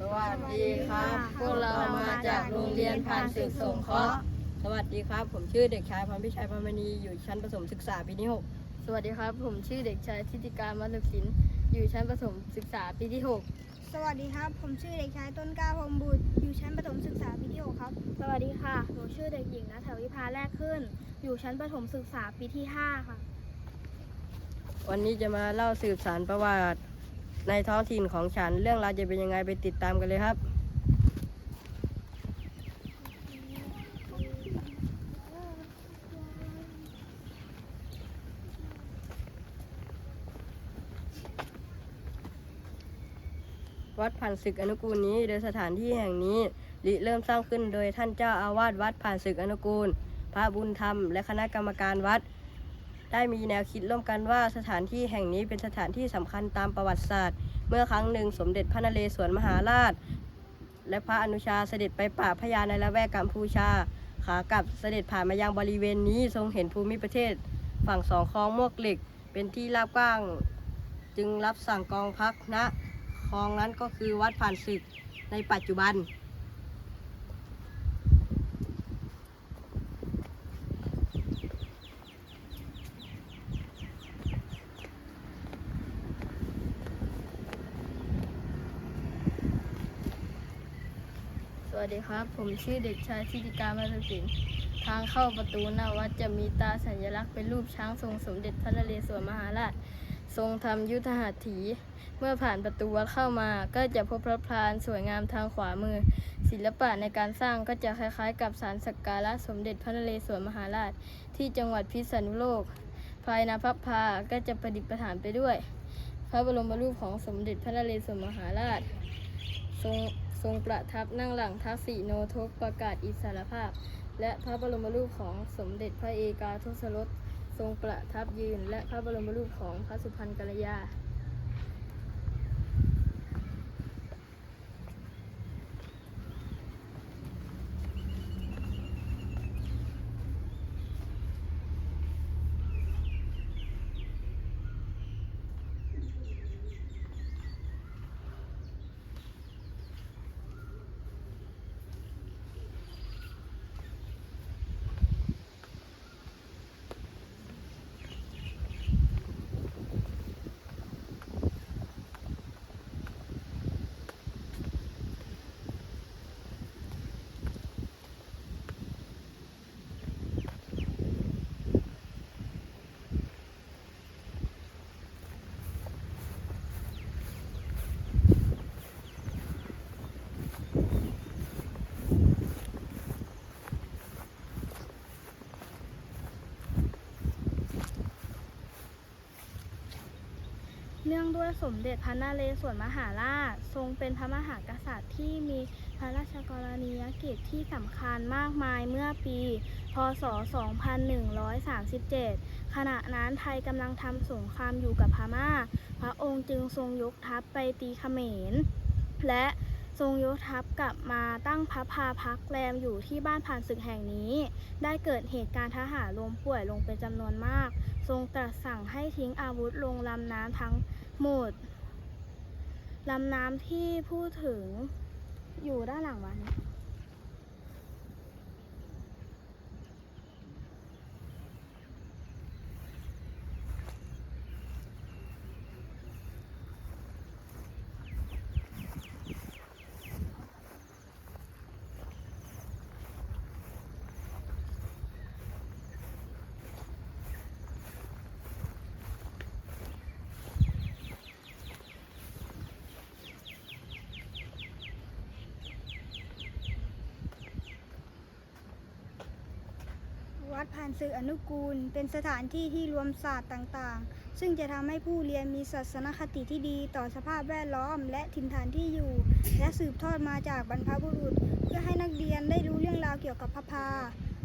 สวัสดีครับ พวกเรามาจากโรงเรียนผ่านศึกสงเคราะห์สวัสดีครับ ผมชื่อเด็กชายพรพิชัยพรมณีอยู่ชั้นประถมศึกษาปีที่6สวัสดีครับ ผมชื่อเด็กชายทิติการมัลศิลป์อยู่ชั้นประถมศึกษาปีที่สวัสดีครับ ผมชื่อเด็กชายต้นกล้าพรหมบุตรอยู่ชั้นประถมศึกษาปีที่6ครับ6สวัสดีค่ะหนูชื่อเด็กหญิงนัทวิภาแรกขึ้น อยู่ชั้นประถมศึกษาปีที่5ค่ะ วันนี้จะมาเล่าสืบสารประวัติ ในท้องถิ่นของฉันเรื่องราวจะเป็นยังไงไปติดตามกันเลยครับ วัดผ่านศึกอนุกูลนี้โดยสถานที่แห่งนี้ริเริ่มสร้างขึ้นโดยท่านเจ้าอาวาสวัดผ่านศึกอนุกูล พระบุญธรรม และคณะกรรมการวัด ได้มีแนวคิดร่วมกันว่าสถานที่แห่งนี้เป็นสถานที่สำคัญตามประวัติศาสตร์ เมื่อครั้งหนึ่งสมเด็จพระนเรศวรมหาราช และพระอนุชาเสด็จไปปราบพญาในละแวกกัมพูชา ขากลับเสด็จผ่านมายังบริเวณนี้ทรงเห็นภูมิประเทศ ฝั่งสองคลองมวกเหล็ก เป็นที่ราบกว้าง จึงรับสั่งกองพักณคลองนั้นก็คือวัดผ่านศึกในปัจจุบัน วัสดีครับ ผมชื่อเด็กชายทิติการมัลศิลป์ทางเข้าประตูหน้าวัดจะมีตาสัญลักษณ์เป็นรูปช้างทรงสมเด็จพระนเรศวรมหาราช ทรงทำยุทธหัตถี เมื่อผ่านประตูวัดเข้ามา ก็จะพบพระพลานสวยงามทางขวามือ ศิลปะในการสร้างก็จะคล้ายๆ กับสารสักการะสมเด็จพระนเรศวรมหาราช ที่จังหวัดพิษณุโลก ภายในพระพาก็จะประดิษฐานไปด้วย พระบรมรูปของสมเด็จพระนเรศวรมหาราช ทรง ทรงประทับนั่งหลังทักษิโนทกประกาศอิสรภาพ และพระบรมรูปของสมเด็จพระเอกาทศรสทรงประทับยืน และพระบรมรูปของพระสุพรรณกัลยา เนื่องด้วยสมเด็จพระนเรศวรมหาราช ทรงเป็นพระมหากษัตริย์ที่มีพระราชกรณียกิจที่สำคัญมากมายเมื่อปี พศ 2137 ขณะนั้นไทยกำลังทำสงครามอยู่กับพม่า พระองค์จึงทรงยกทัพไปตีเขมร และทรงยกทัพกลับมาตั้งพระพาพักแรมอยู่ที่บ้านผ่านศึกแห่งนี้ ได้เกิดเหตุการณ์ทหารล้มป่วยลงเป็นจำนวนมาก ทรงตรัสสั่งให้ทิ้งอาวุธลงลำน้ำทั้ง หมดลำน้ำที่พูดถึงอยู่ด้านหลังวันี่ วัดผ่านศึกออนุกูล เป็นสถานที่ที่รวมศาสตร์ต่างๆ ซึ่งจะทำให้ผู้เรียนมีศาสนคติที่ดีต่อสภาพแวดล้อม และถิ่นฐานที่อยู่ และสืบทอดมาจากบรรพบุรุษ เพื่อให้นักเรียนได้รู้เรื่องราวเกี่ยวกับพระพา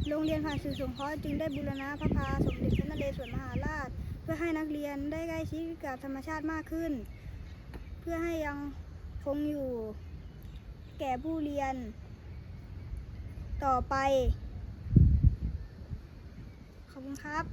โรงเรียนผ่านศึกสงเคราะห์จึงได้บูรณะพระพาสมเด็จพระนเรศวรมหาราช เพื่อให้นักเรียนได้ใกล้ชิดกับธรรมชาติมากขึ้น เพื่อให้ยังคงอยู่ แก่ผู้เรียน ต่อไป ครับ